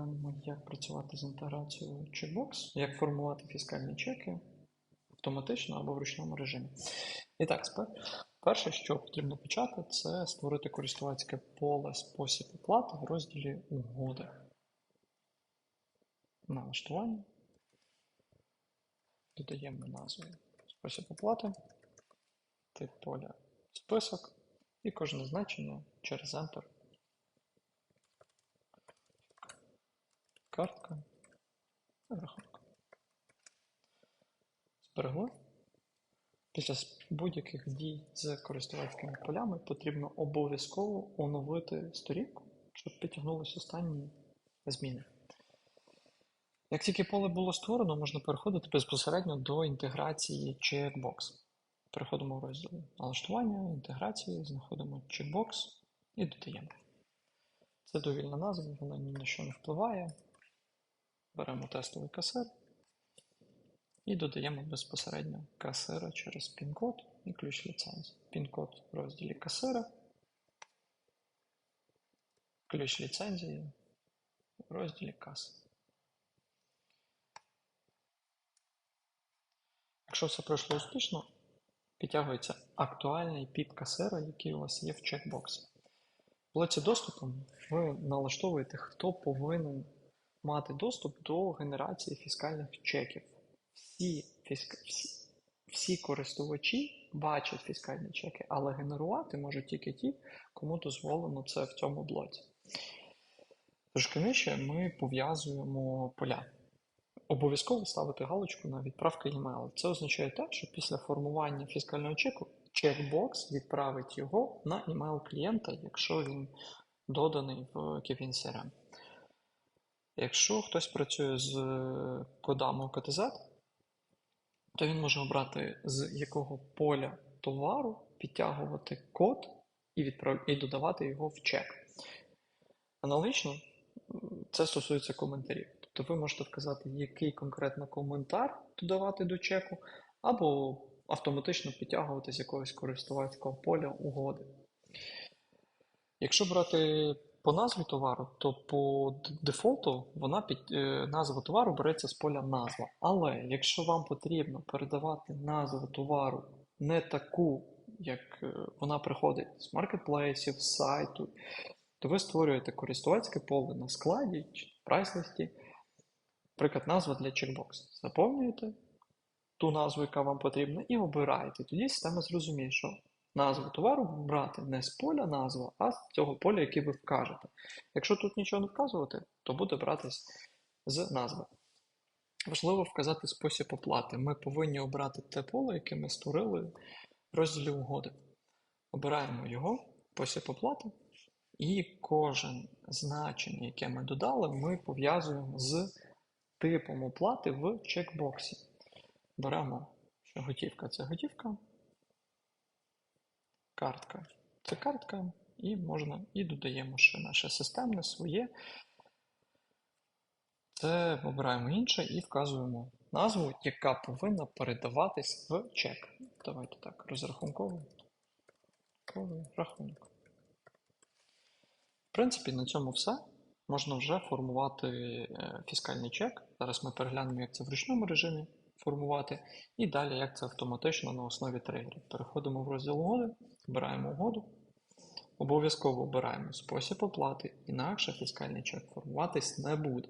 розглянемо, як працювати з інтеграцією Checkbox, як формувати фіскальні чеки автоматично або в ручному режимі. І так, перше, що потрібно почати, це створити користувацьке поле спосіб оплати в розділі угоди. Налаштування. Додаємо назву спосіб оплати, тип поля список і кожне значення через Enter. Картка. Рахунок. Зберегли. Після будь-яких дій з користувацькими полями потрібно обов'язково оновити сторінку, щоб підтягнулися останні зміни. Як тільки поле було створено, можна переходити безпосередньо до інтеграції Checkbox. Переходимо в розділ налаштування, інтеграції, знаходимо Checkbox і додаємо. Це довільна назва, вона ні на що не впливає. Беремо тестовий касир і додаємо безпосередньо касира через пін-код і ключ ліцензії. Пін-код в розділі касира, ключ ліцензії в розділі каси. Якщо все пройшло успішно, підтягується актуальний під касира, який у вас є в чекбоксі. В блоці доступу ви налаштовуєте, хто повинен мати доступ до генерації фіскальних чеків. Всі, фіск... всі, всі користувачі бачать фіскальні чеки, але генерувати можуть тільки ті, кому дозволено це в цьому блоці. Трошки нижче ми пов'язуємо поля. Обов'язково ставити галочку на відправку e-mail. Це означає те, що після формування фіскального чеку чекбокс відправить його на email клієнта, якщо він доданий в Kevin CRM. Якщо хтось працює з кодами ОКТЗ, то він може обрати, з якого поля товару підтягувати код і, відправ... і додавати його в чек. Аналогічно, це стосується коментарів. Тобто ви можете вказати, який конкретно коментар додавати до чеку, або автоматично підтягувати з якогось користувацького поля угоди. Якщо брати по назві товару, то по дефолту вона під е, назва товару береться з поля назва. Але якщо вам потрібно передавати назву товару не таку, як е, вона приходить з маркетплейсів, з сайту, то ви створюєте користувацьке поле на складі чи прайс-листі, наприклад, назва для чекбоксу. Заповнюєте ту назву, яка вам потрібна, і обираєте. Тоді система зрозуміє, що назву товару брати не з поля назва, а з цього поля, яке ви вкажете. Якщо тут нічого не вказувати, то буде братись з назви. Важливо вказати спосіб оплати. Ми повинні обрати те поле, яке ми створили в розділі угоди. Обираємо його, спосіб оплати, і кожен значення, яке ми додали, ми пов'язуємо з типом оплати в чекбоксі. Беремо, що готівка це готівка, картка це картка, і можна і додаємо ще наше системне своє. Це обираємо інше і вказуємо назву, яка повинна передаватись в чек. Давайте так, розрахунковий рахунок. В принципі, на цьому все. Можна вже формувати е, фіскальний чек. Зараз ми переглянемо, як це в ручному режимі формувати, і далі як це автоматично на основі тригерів. Переходимо в розділ угоди, обираємо угоду. Обов'язково обираємо спосіб оплати, інакше фіскальний чек формуватись не буде.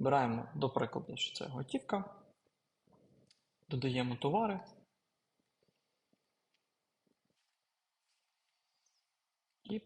Обираємо, до прикладу, що це готівка, додаємо товари. І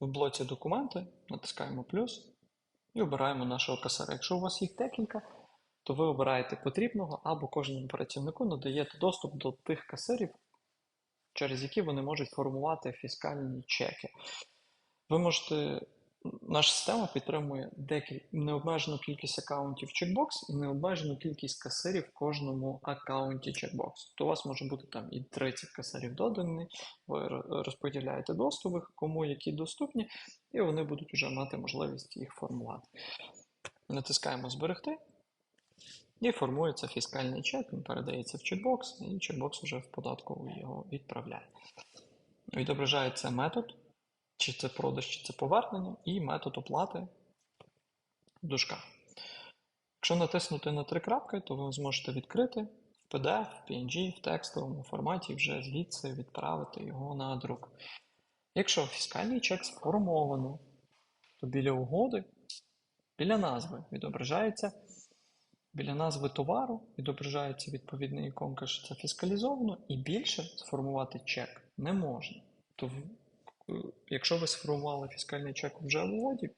в блоці документи натискаємо плюс і обираємо нашого касира. Якщо у вас їх декілька, то ви обираєте потрібного або кожному працівнику надаєте доступ до тих касирів, через які вони можуть формувати фіскальні чеки. Ви можете. Наша система підтримує декіль... необмежену кількість аккаунтів Checkbox і необмежену кількість касирів в кожному аккаунті Checkbox. То у вас може бути там і 30 касирів додані, ви розподіляєте доступи, кому які доступні, і вони будуть вже мати можливість їх формувати. Натискаємо Зберегти, і формується фіскальний чек, він передається в чекбокс, і чекбокс вже в податкову його відправляє. Відображається метод, чи це продаж, чи це повернення, і метод оплати в дужках. Якщо натиснути на три крапки, то ви зможете відкрити в PDF, в PNG, в текстовому форматі, вже звідси відправити його на друк. Якщо фіскальний чек сформовано, то біля угоди, біля назви відображається, біля назви товару відображається відповідна іконка, що це фіскалізовано, і більше сформувати чек не можна. То, е, якщо ви сформували фіскальний чек вже в угоді,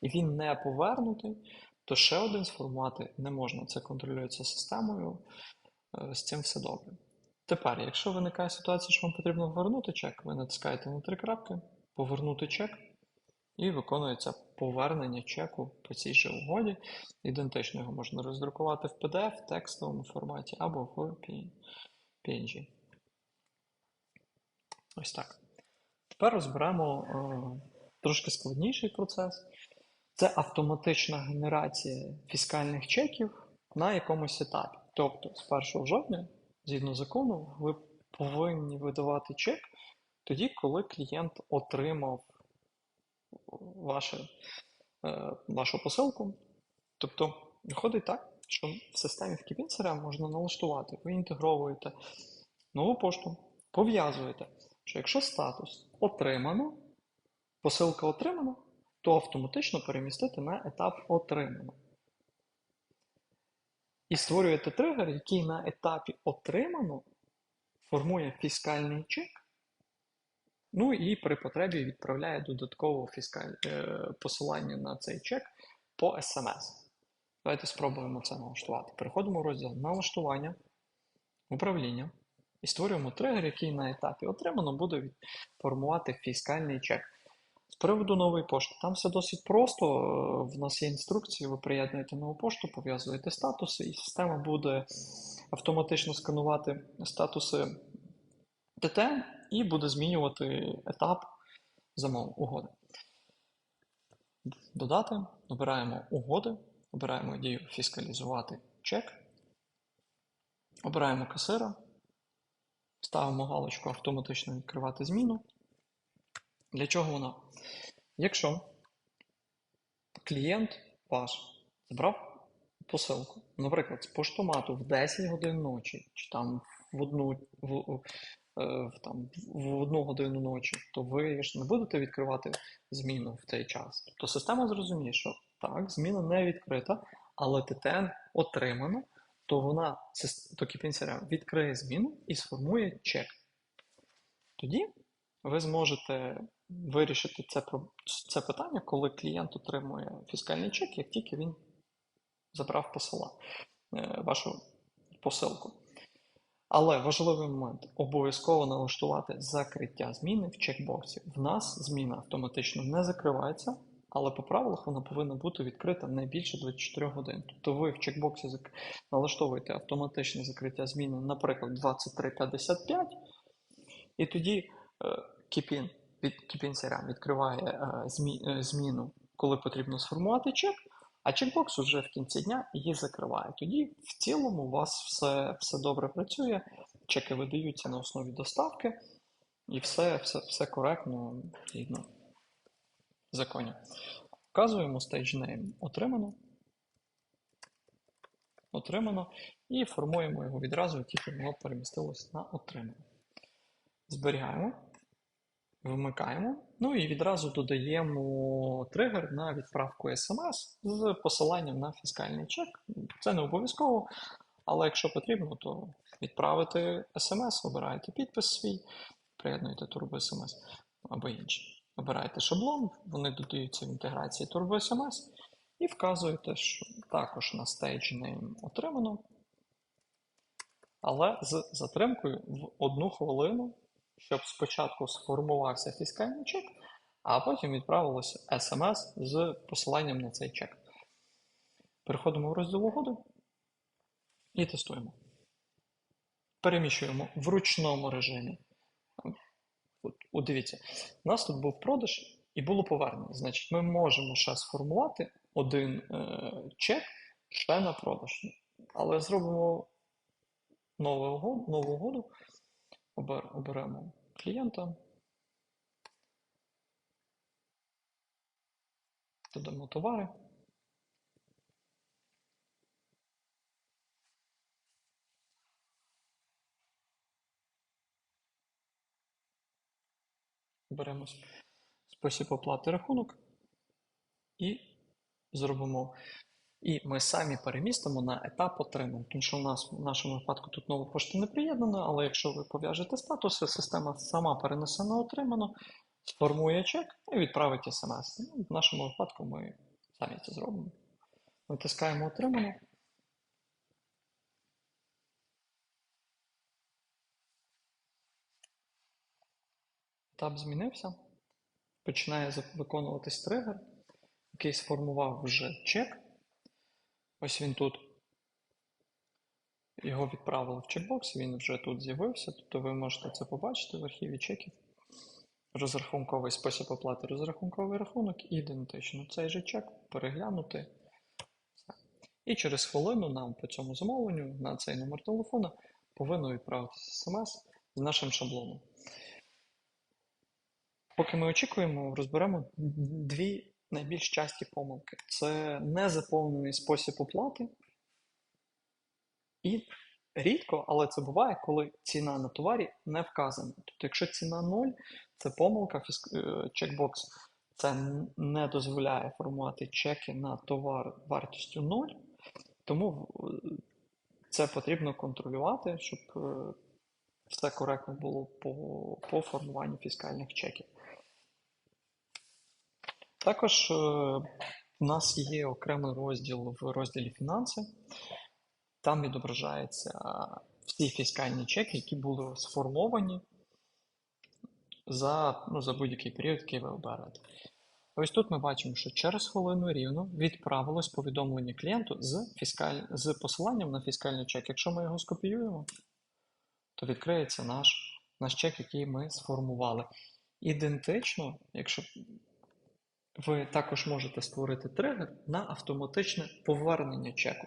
і він не повернутий, то ще один сформувати не можна. Це контролюється системою, е, з цим все добре. Тепер, якщо виникає ситуація, що вам потрібно повернути чек, ви натискаєте на три крапки, повернути чек, і виконується повернення чеку по цій же угоді. Ідентично його можна роздрукувати в PDF, в текстовому форматі або в PNG. Ось так. Тепер розберемо е, трошки складніший процес. Це автоматична генерація фіскальних чеків на якомусь етапі. Тобто, з 1 жовтня, згідно закону, ви повинні видавати чек тоді, коли клієнт отримав ваше, е, вашу посилку. Тобто, виходить так, що в системі в Kipinserem можна налаштувати, ви інтегровуєте нову пошту, пов'язуєте, що якщо статус отримано, посилка отримана, то автоматично перемістити на етап отримано. І створюєте тригер, який на етапі отримано формує фіскальний чек, ну і при потребі відправляє додатково фіскаль... е, посилання на цей чек по SMS. Давайте спробуємо це налаштувати. Переходимо в розділ налаштування, управління і створюємо тригер, який на етапі отримано буде формувати фіскальний чек. З приводу нової пошти, там все досить просто. В нас є інструкції, ви приєднуєте нову пошту, пов'язуєте статуси, і система буде автоматично сканувати статуси ТТ і буде змінювати етап замов угоди. Додати, обираємо угоди, обираємо дію фіскалізувати чек, обираємо касира, ставимо галочку автоматично відкривати зміну. Для чого вона? Якщо клієнт ваш забрав посилку, наприклад, з поштомату в 10 годин ночі, чи там в одну, в, в, там, в одну годину ночі, то ви ж не будете відкривати зміну в цей час. Тобто система зрозуміє, що так, зміна не відкрита, але ТТН отримано, то вона то Kipin відкриє зміну і сформує чек. Тоді ви зможете вирішити це, це питання, коли клієнт отримує фіскальний чек, як тільки він забрав посила, е, вашу посилку. Але важливий момент обов'язково налаштувати закриття зміни в чекбоксі. В нас зміна автоматично не закривається, але по правилах вона повинна бути відкрита не більше 24 годин. Тобто ви в чекбоксі налаштовуєте автоматичне закриття зміни, наприклад, 23.55, і тоді е, Кіпін від Кіпін CRM відкриває е, е, зміну, коли потрібно сформувати чек, а чекбокс вже в кінці дня її закриває. Тоді в цілому у вас все, все добре працює, чеки видаються на основі доставки, і все, все, все коректно згідно законів. Вказуємо stage name отримано. Отримано. І формуємо його відразу, тільки воно перемістилось на отримано. Зберігаємо, вимикаємо. Ну і відразу додаємо тригер на відправку SMS з посиланням на фіскальний чек. Це не обов'язково, але якщо потрібно, то відправити SMS, обираєте підпис свій, приєднуєте Turbo SMS або інший. Обираєте шаблон, вони додаються в інтеграції Turbo SMS і вказуєте, що також на stage name отримано, але з затримкою в одну хвилину, щоб спочатку сформувався фіскальний чек, а потім відправилося SMS з посиланням на цей чек. Переходимо в розділ угоди і тестуємо. Переміщуємо в ручному режимі. От, от дивіться, у нас тут був продаж і було повернення. Значить, ми можемо ще сформувати один е, чек ще на продаж. Але зробимо нову угоду, нову угоду оберемо клієнта, додамо товари. Беремо спосіб оплати рахунок і зробимо і ми самі перемістимо на етап отримання. Тому що у нас в нашому випадку тут нова пошта не приєднана, але якщо ви пов'яжете статуси, система сама перенесе на отримано, сформує чек і відправить смс. Ну, в нашому випадку ми самі це зробимо. Витискаємо отримано. Етап змінився. Починає виконуватись тригер, який сформував вже чек. Ось він тут. Його відправили в чекбокс, він вже тут з'явився, тобто ви можете це побачити в архіві чеків. Розрахунковий спосіб оплати, розрахунковий рахунок, ідентично цей же чек переглянути. І через хвилину нам по цьому замовленню на цей номер телефона повинно відправитися смс з нашим шаблоном. Поки ми очікуємо, розберемо дві найбільш часті помилки: це незаповнений спосіб оплати. І рідко, але це буває, коли ціна на товарі не вказана. Тобто, якщо ціна 0, це помилка, фіск... е, чекбокс це не дозволяє формувати чеки на товар вартістю 0, тому це потрібно контролювати, щоб е, все коректно було по, по формуванню фіскальних чеків. Також е, у нас є окремий розділ в розділі фінанси. Там відображаються всі фіскальні чеки, які були сформовані за, ну, за будь-який період, який ви оберете. Ось тут ми бачимо, що через хвилину рівно відправилось повідомлення клієнту з, фіскаль... з посиланням на фіскальний чек. Якщо ми його скопіюємо, то відкриється наш, наш чек, який ми сформували. Ідентично, якщо ви також можете створити тригер на автоматичне повернення чеку.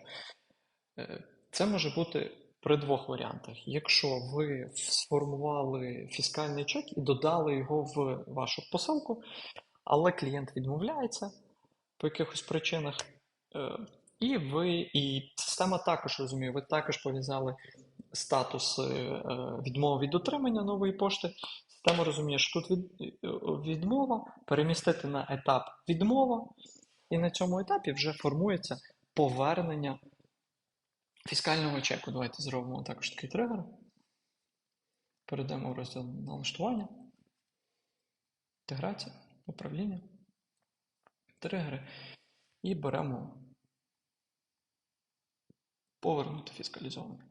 Е, Це може бути при двох варіантах. Якщо ви сформували фіскальний чек і додали його в вашу посилку, але клієнт відмовляється по якихось причинах, е, і ви, і система також розуміє, ви також пов'язали статус е, відмови від отримання нової пошти. Система розуміє, що тут е, відмова, перемістити на етап відмова, і на цьому етапі вже формується повернення фіскального чеку. Давайте зробимо також такий тригер. Перейдемо в розділ налаштування, інтеграція, управління, тригери і беремо повернути фіскалізоване.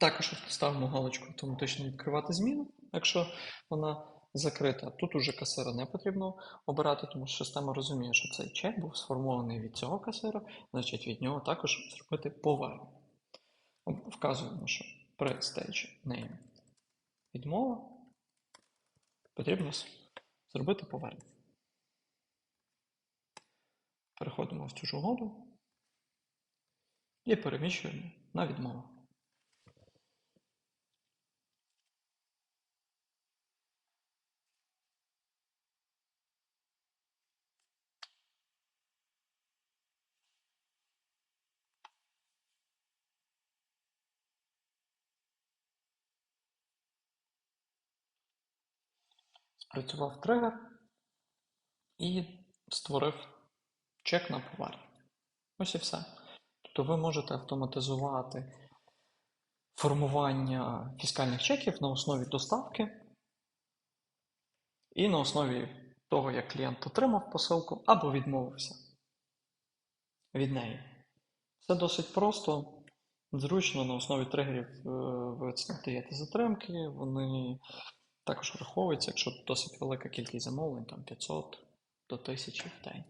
Також ставимо галочку автоматично відкривати зміну, якщо вона закрита. Тут уже касира не потрібно обирати, тому що система розуміє, що цей чек був сформований від цього касира, значить від нього також зробити повернення. Вказуємо, що при stage name відмова потрібно зробити повернення. Переходимо в цю ж угоду і переміщуємо на відмову. Спрацював тригер і створив чек на повернення. Ось і все. Тобто ви можете автоматизувати формування фіскальних чеків на основі доставки і на основі того, як клієнт отримав посилку або відмовився від неї. Це досить просто, зручно на основі тригерів е, ви даєте затримки, вони також враховується, якщо досить велика кількість замовлень, там 500 до 1000 в день.